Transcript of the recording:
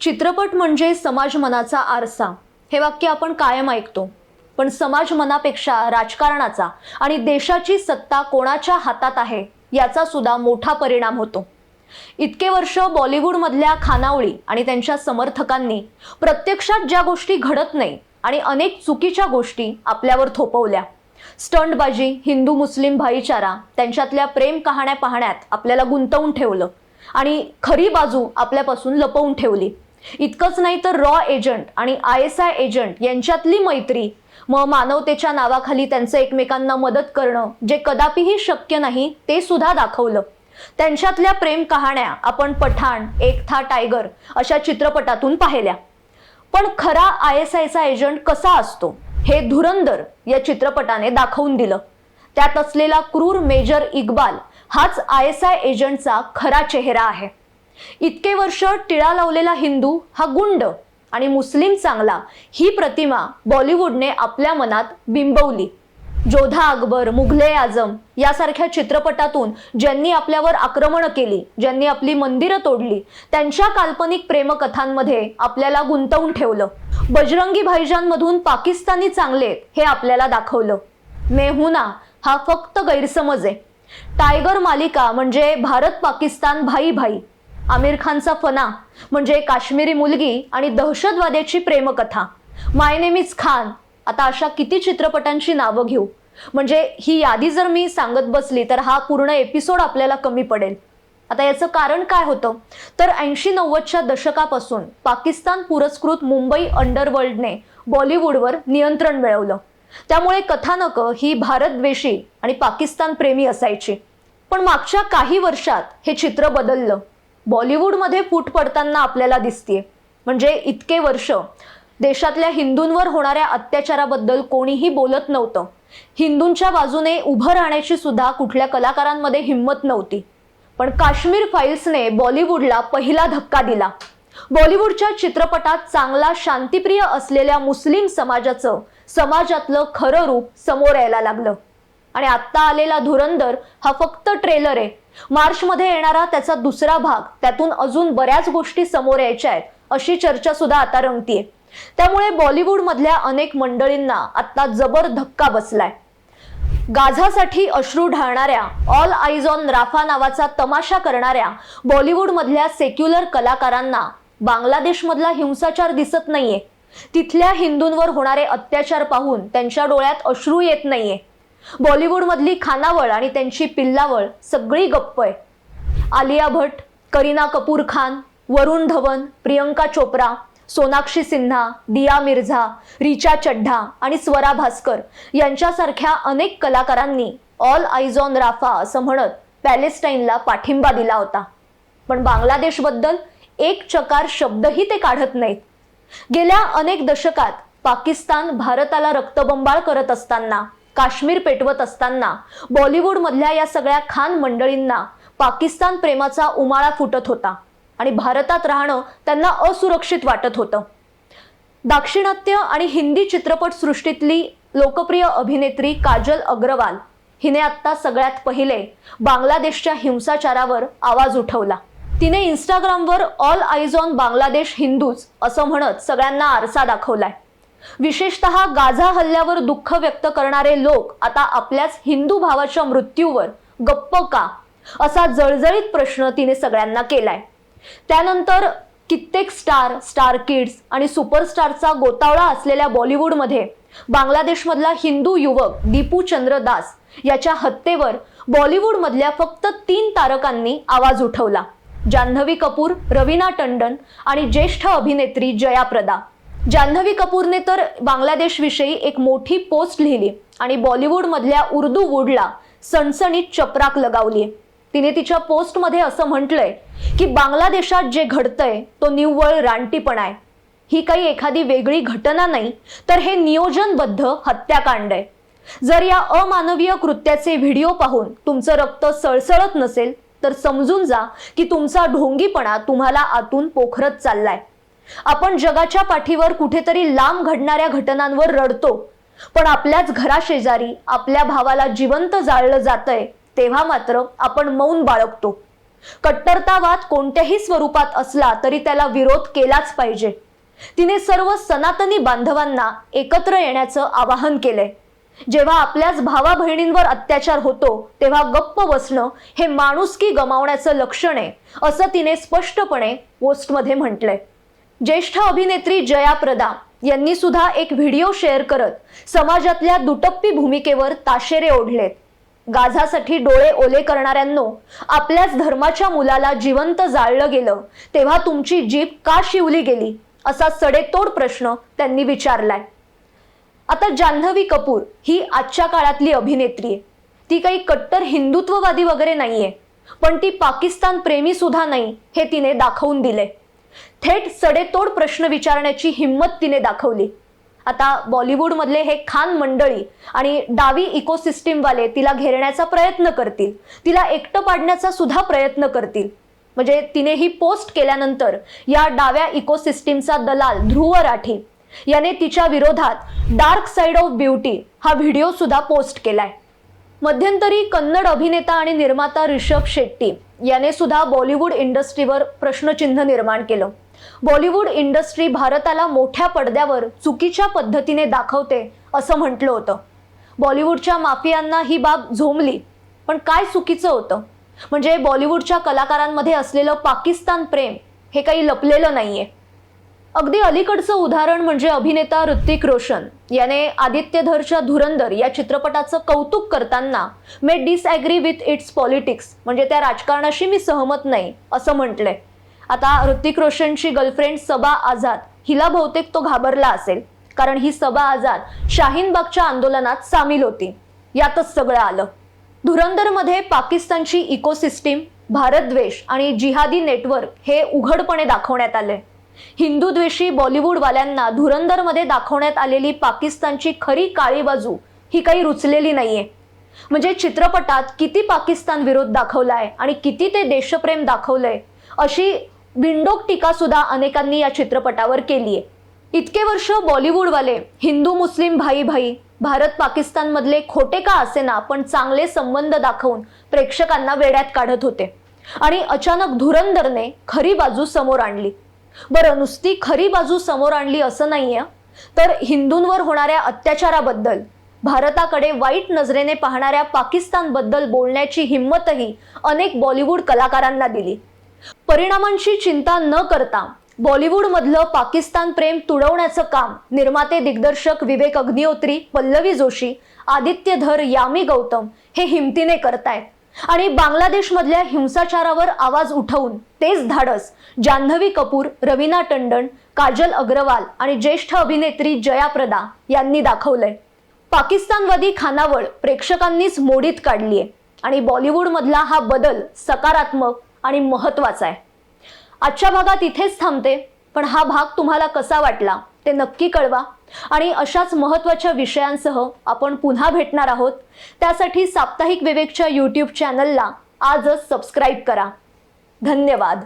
चित्रपट म्हणजे समाज मनाचा आरसा. हे वाक्य आपण कायम ऐकतो. पण समाज मनापेक्षा राजकारणाचा आणि देशाची सत्ता कोणाच्या हातात आहे याचा सुद्धा मोठा परिणाम होतो. इतके वर्ष बॉलिवूडमधल्या खानावळी आणि त्यांच्या समर्थकांनी प्रत्यक्षात ज्या गोष्टी घडत नाही आणि अनेक चुकीच्या गोष्टी आपल्यावर थोपवल्या. स्टंटबाजी हिंदू मुस्लिम भाईचारा त्यांच्यातल्या प्रेम कहाण्या पाहण्यात आपल्याला गुंतवून ठेवलं आणि खरी बाजू आपल्यापासून लपवून ठेवली. इतकंच नाही तर रॉ एजंट आणि आय एस आय एजंट यांच्यातली मैत्री. मग मानवतेच्या नावाखाली त्यांचं एकमेकांना मदत करणं जे कदापिही शक्य नाही ते सुद्धा दाखवलं. त्यांच्यातल्या प्रेम कहाण्या आपण पठाण एक था टायगर अशा चित्रपटातून पाहिल्या. पण खरा आय एस आयचा एजंट कसा असतो हे धुरंदर या चित्रपटाने दाखवून दिलं. त्यात असलेला क्रूर मेजर इक्बाल हाच आय एस आय एजंटचा खरा चेहरा आहे. इतके वर्ष टिळा लावलेला हिंदू हा गुंड आणि मुस्लिम चांगला ही प्रतिमा बॉलिवूडने आपल्या मनात बिंबवली. जोधा अकबर मुघले आजम यासारख्या चित्रपटातून ज्यांनी आपल्यावर आक्रमणं केली ज्यांनी आपली मंदिरं तोडली त्यांच्या काल्पनिक प्रेमकथांमध्ये आपल्याला गुंतवून ठेवलं. बजरंगी भाईजानमधून पाकिस्तानी चांगले हे आपल्याला दाखवलं. मेहुना हा फक्त गैरसमज आहे. टायगर मालिका म्हणजे भारत पाकिस्तान भाई भाई आमिर खानचा फना म्हणजे काश्मीरी मुलगी आणि दहशतवाद्याची प्रेमकथा. My name is Khan. आता अशा किती चित्रपटांची नावं घेऊ? म्हणजे ही यादी जर मी सांगत बसली तर हा पूर्ण एपिसोड आपल्याला कमी पडेल. आता याचं कारण काय होतं? तर ऐंशी नव्वदच्या दशकापासून पाकिस्तान पुरस्कृत मुंबई अंडरवर्ल्डने बॉलिवूडवर नियंत्रण मिळवलं. त्यामुळे कथानकं ही भारतद्वेषी आणि पाकिस्तान प्रेमी असायची. पण मागच्या काही वर्षात हे चित्र बदललं. बॉलिवूडमध्ये फूट पडताना आपल्याला दिसतीये. म्हणजे इतके वर्ष देशातल्या हिंदूंवर होणाऱ्या अत्याचाराबद्दल कोणीही बोलत नव्हतं. हिंदूंच्या बाजूने उभं राहण्याची सुद्धा कुठल्या कलाकारांमध्ये हिंमत नव्हती. पण काश्मीर फाईल्सने बॉलिवूडला पहिला धक्का दिला. बॉलिवूडच्या चित्रपटात चांगला शांतिप्रिय असलेल्या मुस्लिम समाजाचं समाजातलं खरं रूप समोर यायला लागलं. आणि आत्ता आलेला धुरंदर हा फक्त ट्रेलर आहे. मार्चमध्ये येणारा त्याचा दुसरा भाग त्यातून अजून बऱ्याच गोष्टी समोर यायच्या आहेत अशी चर्चा सुद्धा आता रंगतीये. त्यामुळे बॉलिवूडमधल्या अनेक मंडळींना आता जबर धक्का बसलाय. गाझासाठी अश्रू ढाळणाऱ्या ऑल आईज ऑन राफा नावाचा तमाशा करणाऱ्या बॉलिवूडमधल्या सेक्युलर कलाकारांना बांगलादेशमधला हिंसाचार दिसत नाहीये. तिथल्या हिंदूंवर होणारे अत्याचार पाहून त्यांच्या डोळ्यात अश्रू येत नाहीये. बॉलिवूडमधली खानावळ आणि त्यांची पिल्लावळ सगळी गप्प आहे. आलिया भट करीना कपूर खान वरुण धवन प्रियंका चोप्रा सोनाक्षी सिन्हा दिया मिर्झा रिचा चड्ढा आणि स्वरा भास्कर यांच्यासारख्या अनेक कलाकारांनी ऑल आईज ऑन राफा असं म्हणत पॅलेस्टाईनला पाठिंबा दिला होता. पण बांगलादेशबद्दल एक चकार शब्दही ते काढत नाहीत. गेल्या अनेक दशकात पाकिस्तान भारताला रक्तबंबाळ करत असताना काश्मीर पेटवत असताना बॉलिवूडमधल्या या सगळ्या खान मंडळींना पाकिस्तान प्रेमाचा उमाळा फुटत होता आणि भारतात राहणं त्यांना असुरक्षित वाटत होतं. दाक्षिणात्य आणि हिंदी चित्रपट सृष्टीतली लोकप्रिय अभिनेत्री काजल अग्रवाल हिने आत्ता सगळ्यात पहिले बांगलादेशच्या हिंसाचारावर आवाज उठवला. तिने इंस्टाग्रामवर all eyes on Bangladesh Hindus असं म्हणत सगळ्यांना आरसा दाखवलाय. विशेषतः गाझा हल्ल्यावर दुःख व्यक्त करणारे लोक आता आपल्याच हिंदू भावाच्या मृत्यूवर गप्प का? असा जळजळीत प्रश्न तिने सगळ्यांना केलाय. त्यानंतर कित्येक स्टार स्टार किड्स आणि सुपरस्टारचा गोतावळा असलेल्या बॉलिवूडमध्ये बांगलादेशमधला हिंदू युवक दीपू चंद्र दास याच्या हत्येवर बॉलिवूडमधल्या फक्त तीन तारकांनी आवाज उठवला. जान्हवी कपूर रवीना टंडन आणि ज्येष्ठ अभिनेत्री जया प्रदा जान्हवी कपूरने तर बांगलादेशविषयी एक मोठी पोस्ट लिहिली आणि बॉलिवूडमधल्या उर्दू वूडला सणसणीत चपराक लगावली. तिने तिच्या पोस्टमध्ये असं म्हटलंय की बांगलादेशात जे घडतंय तो निव्वळ रानटीपणा आहे. ही काही एखादी वेगळी घटना नाही तर हे नियोजनबद्ध हत्याकांड आहे. जर या अमानवीय कृत्याचे व्हिडिओ पाहून तुमचं रक्त सळसळत नसेल तर समजून जा की तुमचा ढोंगीपणा तुम्हाला आतून पोखरत चाललाय. आपण जगाच्या पाठीवर कुठेतरी लांब घडणाऱ्या घटनांवर रडतो. पण आपल्याच घराशेजारी आपल्या भावाला जिवंत जाळलं जातंय तेव्हा मात्र आपण मौन बाळगतो. कट्टरतावाद कोणत्याही स्वरूपात असला तरी त्याला विरोध केलाच पाहिजे. तिने सर्व सनातनी बांधवांना एकत्र येण्याचं आवाहन केलंय. जेव्हा आपल्याच भावा बहिणींवर अत्याचार होतो तेव्हा गप्प बसणं हे माणुसकी गमावण्याचं लक्षण आहे असं तिने स्पष्टपणे पोस्टमध्ये म्हटलंय. ज्येष्ठ अभिनेत्री जया प्रदा यांनी सुद्धा एक व्हिडिओ शेअर करत समाजातल्या दुटप्पी भूमिकेवर ताशेरे ओढलेत. गाझासाठी डोळे ओले करणाऱ्यांनो आपल्याच धर्माच्या मुलाला जिवंत जाळलं गेलं तेव्हा तुमची जीभ का शिवली गेली असा सडेतोड प्रश्न त्यांनी विचारलाय. आता जान्हवी कपूर ही आजच्या काळातली अभिनेत्री आहे. ती काही कट्टर हिंदुत्ववादी वगैरे नाहीये पण ती पाकिस्तान प्रेमी सुद्धा नाही हे तिने दाखवून दिले थेट सडेतोड प्रश्न विचारण्याची हिंमत तिने दाखवली. आता बॉलिवूडमधले हे खान मंडळी आणि डावी इकोसिस्टीमवाले तिला घेरण्याचा प्रयत्न करतील. तिला एकटं पाडण्याचा सुद्धा प्रयत्न करतील. म्हणजे तिने ही पोस्ट केल्यानंतर या डाव्या इकोसिस्टीमचा दलाल ध्रुव राठी याने तिच्या विरोधात डार्क साइड ऑफ ब्युटी हा व्हिडिओ सुद्धा पोस्ट केलाय. मध्यंतरी कन्नड अभिनेता आणि निर्माता रिषभ शेट्टी याने सुद्धा बॉलिवूड इंडस्ट्रीवर प्रश्नचिन्ह निर्माण केलं. बॉलिवूड इंडस्ट्री भारताला मोठ्या पडद्यावर चुकीच्या पद्धतीने दाखवते असं म्हटलं होतं. बॉलिवूडच्या माफियांना ही बाब झोमली पण काय चुकीचं होतं? म्हणजे बॉलिवूडच्या कलाकारांमध्ये असलेलं पाकिस्तान प्रेम हे काही लपलेलं नाहीये. अगदी अलीकडचं उदाहरण म्हणजे अभिनेता ऋतिक रोशन. याने आदित्यधरच्या धुरंदर या चित्रपटाचं कौतुक करताना may disagree with its politics म्हणजे त्या राजकारणाशी मी सहमत नाही असं म्हटलंय. आता ऋतिक रोशनची गर्लफ्रेंड सबा आझाद हिला बहुतेक तो घाबरला असेल कारण ही सबा आझाद शाहीनबागच्या आंदोलनात सामील होती. यातच सगळं आलं. धुरंदरमध्ये पाकिस्तानची इकोसिस्टीम भारतद्वेष आणि जिहादी नेटवर्क हे उघडपणे दाखवण्यात आले हिंदुद्वेषी बॉलिवूडवाल्यांना धुरंदरमध्ये दाखवण्यात आलेली पाकिस्तानची खरी काळी बाजू ही काही रुचलेली नाहीये. म्हणजे चित्रपटात किती पाकिस्तान विरोध दाखवलाय आणि किती ते देशप्रेम दाखवलंय अशी बिंडोक टीका सुद्धा अनेकांनी या चित्रपटावर केली आहे इतके वर्ष बॉलिवूडवाले हिंदू मुस्लिम भाई भाई भारत पाकिस्तान मधले खोटे का असेना पण चांगले संबंध दाखवून प्रेक्षकांना वेड्यात काढत होते. आणि अचानक धुरंदरने खरी बाजू समोर आणली. बरं नुसती खरी बाजू समोर आणली असं नाहीये. तर हिंदूंवर होणाऱ्या अत्याचाराबद्दल भारताकडे वाईट नजरेने पाहणाऱ्या पाकिस्तानबद्दल बोलण्याची हिंमतही अनेक बॉलिवूड कलाकारांना दिली. परिणामांची चिंता न करता बॉलिवूडमधलं पाकिस्तान प्रेम तुडवण्याचं काम निर्माते दिग्दर्शक विवेक अग्निहोत्री पल्लवी जोशी आदित्य धर यामी गौतम हे हिमतीने करतायत. आणि बांगलादेशमधल्या हिंसाचारावर आवाज उठवून तेच धाडस. जान्हवी कपूर रवीना टंडन काजल अग्रवाल आणि ज्येष्ठ अभिनेत्री जयाप्रदा यांनी दाखवलंय. पाकिस्तानवादी खानावळ प्रेक्षकांनीच मोडीत काढलीय आणि बॉलिवूडमधला हा बदल सकारात्मक आणि महत्त्वाचा आहे. आजच्या भागात इथेच थांबते पण हा भाग तुम्हाला कसा वाटला ते नक्की कळवा. आणि अशाच महत्त्वाच्या विषयांसह आपण पुन्हा भेटणार आहोत. त्यासाठी साप्ताहिक विवेकच्या यूट्यूब चॅनलला आजच सबस्क्राईब करा. धन्यवाद.